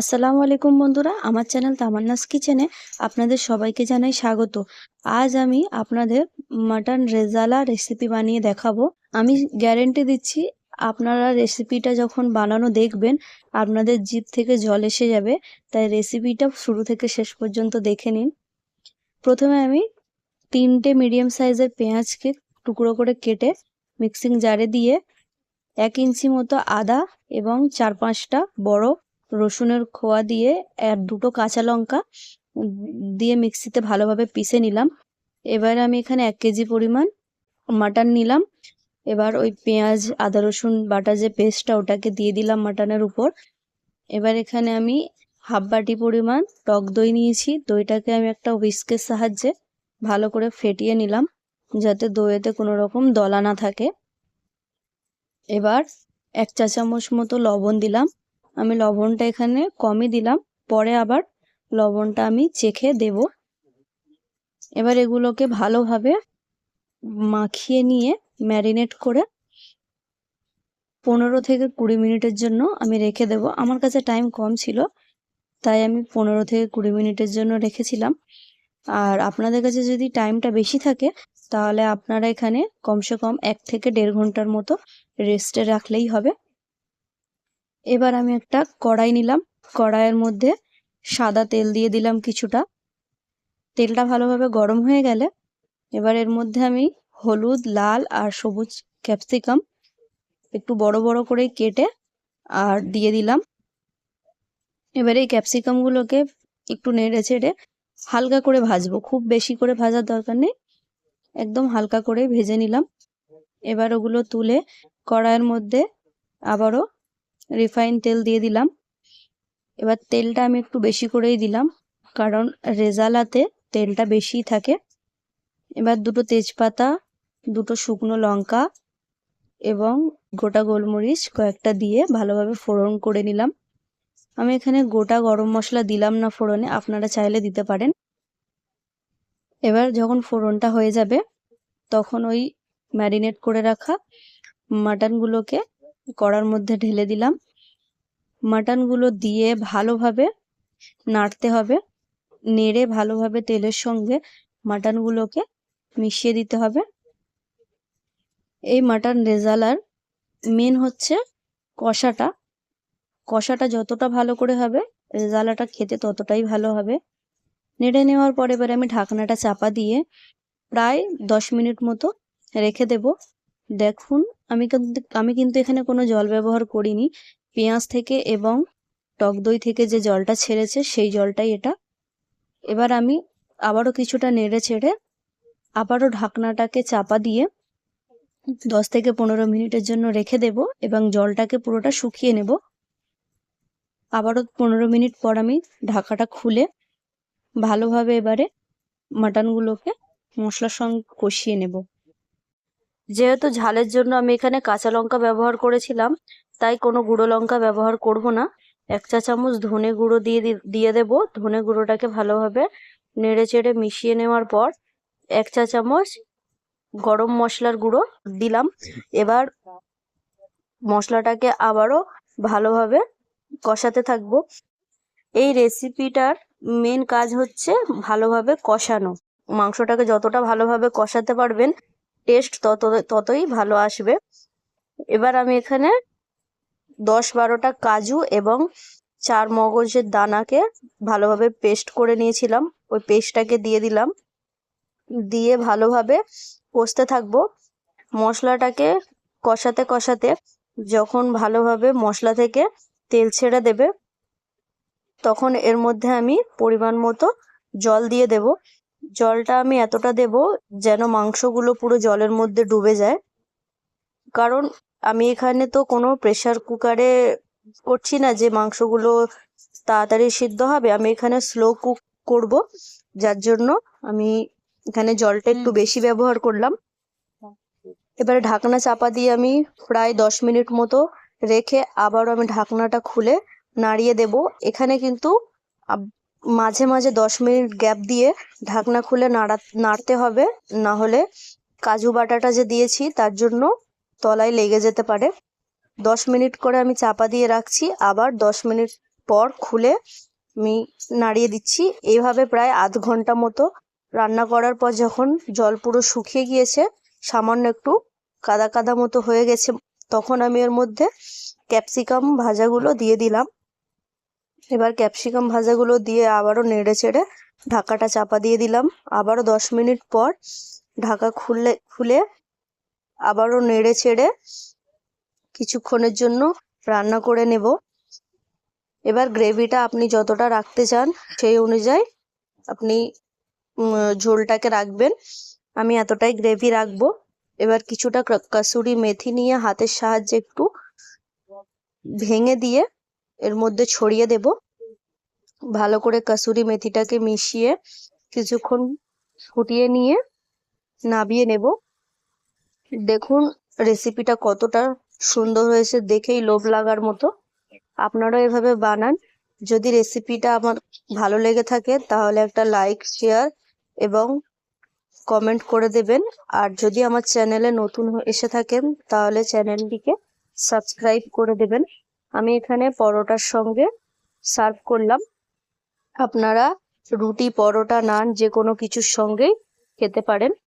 আসসালামু আলাইকুম বন্ধুরা, আমার চ্যানেল তামান্নাস কিচেনে আপনাদের সবাইকে জানাই স্বাগত। আজ আমি আপনাদের মাটন রেজালা রেসিপি বানিয়ে দেখাবো। আমি গ্যারেন্টি দিচ্ছি, আপনারা রেসিপিটা যখন বানানো দেখবেন, আপনাদের জিভ থেকে জল এসে যাবে। তাই রেসিপিটা শুরু থেকে শেষ পর্যন্ত দেখে নিন। প্রথমে আমি তিনটে মিডিয়াম সাইজের পেঁয়াজকে টুকরো করে কেটে মিক্সিং জারে দিয়ে এক ইঞ্চি মতো আদা এবং চার পাঁচটা বড় রসুনের খোয়া দিয়ে আর দুটো কাঁচা লঙ্কা দিয়ে মিক্সিতে ভালোভাবে পিষে নিলাম। এবার আমি এখানে এক কেজি পরিমাণ মাটন নিলাম। এবার ওই পেঁয়াজ, আদা রসুন বাটা যে পেস্টটা ওটাকে দিয়ে দিলাম মাটনের উপর। এবার এখানে আমি হাফ বাটি পরিমাণ টক দই নিয়েছি। দইটাকে আমি একটা হুইস্কের সাহায্যে ভালো করে ফেটিয়ে নিলাম যাতে দইয়েতে কোনো রকম দলা না থাকে। এবার এক চা চামচ মতো লবণ দিলাম। আমি লবণটা এখানে কমই দিলাম। পরে আবার লবণটা আমি চেখে দেব। এবার এগুলোকে ভালোভাবে মাখিয়ে নিয়ে ম্যারিনেট করে পনেরো থেকে কুড়ি মিনিটের জন্য আমি রেখে দেব। আমার কাছে টাইম কম ছিল, তাই আমি পনেরো থেকে কুড়ি মিনিটের জন্য রেখেছিলাম। আর আপনাদের কাছে যদি টাইমটা বেশি থাকে, তাহলে আপনারা এখানে কমসে কম এক থেকে দেড় ঘণ্টার মতো রেস্টে রাখলেই হবে। এবার আমি একটা কড়াই নিলাম। কড়াইয়ের মধ্যে সাদা তেল দিয়ে দিলাম কিছুটা। তেলটা ভালোভাবে গরম হয়ে গেলে এবার এর মধ্যে আমি হলুদ, লাল আর সবুজ ক্যাপসিকাম একটু বড় বড় করে কেটে আর দিয়ে দিলাম। এবার এই ক্যাপসিকামগুলোকে একটু নেড়ে চেড়ে হালকা করে ভাজবো। খুব বেশি করে ভাজার দরকার নেই। একদম হালকা করে ভেজে নিলাম। এবার ওগুলো তুলে কড়াইয়ের মধ্যে আবারও রিফাইন তেল দিয়ে দিলাম। এবার তেলটা আমি একটু বেশি করেই দিলাম, কারণ রেজালাতে তেলটা বেশিই থাকে। এবার দুটো তেজপাতা, দুটো শুকনো লঙ্কা এবং গোটা গোলমরিচ কয়েকটা দিয়ে ভালোভাবে ফোড়ন করে নিলাম। আমি এখানে গোটা গরম মশলা দিলাম না ফোড়নে, আপনারা চাইলে দিতে পারেন। এবার যখন ফোড়নটা হয়ে যাবে, তখন ওই ম্যারিনেট করে রাখা মাটনগুলোকে কড়ার মধ্যে ঢেলে দিলাম। মাটনগুলো দিয়ে ভালোভাবে নাড়তে হবে। নেড়ে ভালোভাবে তেলের সঙ্গে মাটনগুলোকে মিশিয়ে দিতে হবে। এই মাটন রেজালার মেন হচ্ছে কষাটা। কষাটা যতটা ভালো করে হবে, রেজালাটা খেতে ততটাই ভালো হবে। নেড়ে নেওয়ার পরে এবার আমি ঢাকনাটা চাপা দিয়ে প্রায় দশ মিনিট মতো রেখে দেব। দেখুন, আমি আমি কিন্তু এখানে কোনো জল ব্যবহার করিনি। পেঁয়াজ থেকে এবং টক দই থেকে যে জলটা ছেড়েছে, সেই জলটাই এটা। এবার আমি আবারও কিছুটা নেড়ে ছেড়ে আবারও ঢাকনাটাকে চাপা দিয়ে দশ থেকে পনেরো মিনিটের জন্য রেখে দেব এবং জলটাকে পুরোটা শুকিয়ে নেব। আবারও পনেরো মিনিট পর আমি ঢাকাটা খুলে ভালোভাবে এবারে মাটনগুলোকে মশলার সঙ্গে কষিয়ে নেব। যেহেতু ঝালের জন্য আমি এখানে কাঁচা লঙ্কা ব্যবহার করেছিলাম তাই কোনো গুঁড়ো লঙ্কা ব্যবহার করব না। এক চা চামচ ধনে গুঁড়ো দিয়ে দিয়ে দেব। ধনে গুঁড়োটাকে ভালোভাবে নেড়ে চেড়ে মিশিয়ে নেওয়ার পর এক চা চামচ গরম মশলার গুঁড়ো দিলাম। এবার মশলাটাকে আবারও ভালোভাবে কষাতে থাকব। এই রেসিপিটার মেন কাজ হচ্ছে ভালোভাবে কষানো। মাংসটাকে যতটা ভালোভাবে কষাতে পারবেন, টেস্ট তত, ততই ভালো আসবে। এবার আমি এখানে দশ বারোটা কাজু এবং চার মগজের দানাকে ভালোভাবে পেস্ট করে নিয়েছিলাম। ওই পেস্টটাকে দিয়ে দিলাম। দিয়ে ভালোভাবে কষতে থাকব। মশলাটাকে কষাতে কষাতে যখন ভালোভাবে মশলা থেকে তেল ছেড়ে দেবে, তখন এর মধ্যে আমি পরিমাণ মতো জল দিয়ে দেব। জলটা আমি এতটা দেব যেন মাংসগুলো পুরো জলের মধ্যে ডুবে যায়। কারণ আমি এখানে তো কোনো প্রেশার কুকারে করছি না যে মাংসগুলো তাড়াতাড়ি সিদ্ধ হবে। আমি এখানে স্লো কুক করব যার জন্য আমি এখানে জলটা একটু বেশি ব্যবহার করলাম। এবারে ঢাকনা চাপা দিয়ে আমি প্রায় দশ মিনিট মতো রেখে আবারও আমি ঢাকনাটা খুলে নাড়িয়ে দেব। এখানে কিন্তু মাঝে মাঝে দশ মিনিট গ্যাপ দিয়ে ঢাকনা খুলে নাড়া নাড়তে হবে। না হলে কাজু বাটাটা যে দিয়েছি তার জন্য তলায় লেগে যেতে পারে। দশ মিনিট করে আমি চাপা দিয়ে রাখছি, আবার দশ মিনিট পর খুলে আমি নাড়িয়ে দিচ্ছি। এইভাবে প্রায় আধ ঘণ্টা মতো রান্না করার পর যখন জল পুরো শুকিয়ে গিয়েছে, সামান্য একটু কাদা কাদা মতো হয়ে গেছে, তখন আমি এর মধ্যে ক্যাপসিকাম ভাজাগুলো দিয়ে দিলাম। এবার ক্যাপসিকাম ভাজাগুলো দিয়ে আবারও নেড়ে চেড়ে ঢাকাটা চাপা দিয়ে দিলাম। আবারও দশ মিনিট পর ঢাকা খুললে, খুলে আবারও নেড়ে চেড়ে কিছুক্ষণের জন্য রান্না করে নেব। এবার গ্রেভিটা আপনি যতটা রাখতে চান সেই অনুযায়ী আপনি ঝোলটাকে রাখবেন। আমি এতটাই গ্রেভি রাখব। এবার কিছুটা কাসুরি মেথি নিয়ে হাতের সাহায্যে একটু ভেঙে দিয়ে এর মধ্যে ছড়িয়ে দেব। ভালো করে কাসুরি মেথিটাকে মিশিয়ে কিছুক্ষণ ফুটিয়ে নিয়ে নাবিয়ে নেব। দেখুন রেসিপিটা কতটা সুন্দর হয়েছে, দেখেই লোভ লাগার মতো। আপনারা এভাবে বানান। যদি রেসিপিটা আমার ভালো লেগে থাকে, তাহলে একটা লাইক শেয়ার এবং কমেন্ট করে দেবেন। আর যদি আমার চ্যানেলে নতুন এসে থাকেন, তাহলে চ্যানেলটিকে সাবস্ক্রাইব করে দেবেন। আমি এখানে পরোটার সঙ্গে সার্ভ করলাম। আপনারা রুটি, পরোটা, নান যে কোনো কিছুর সঙ্গেই খেতে পারেন।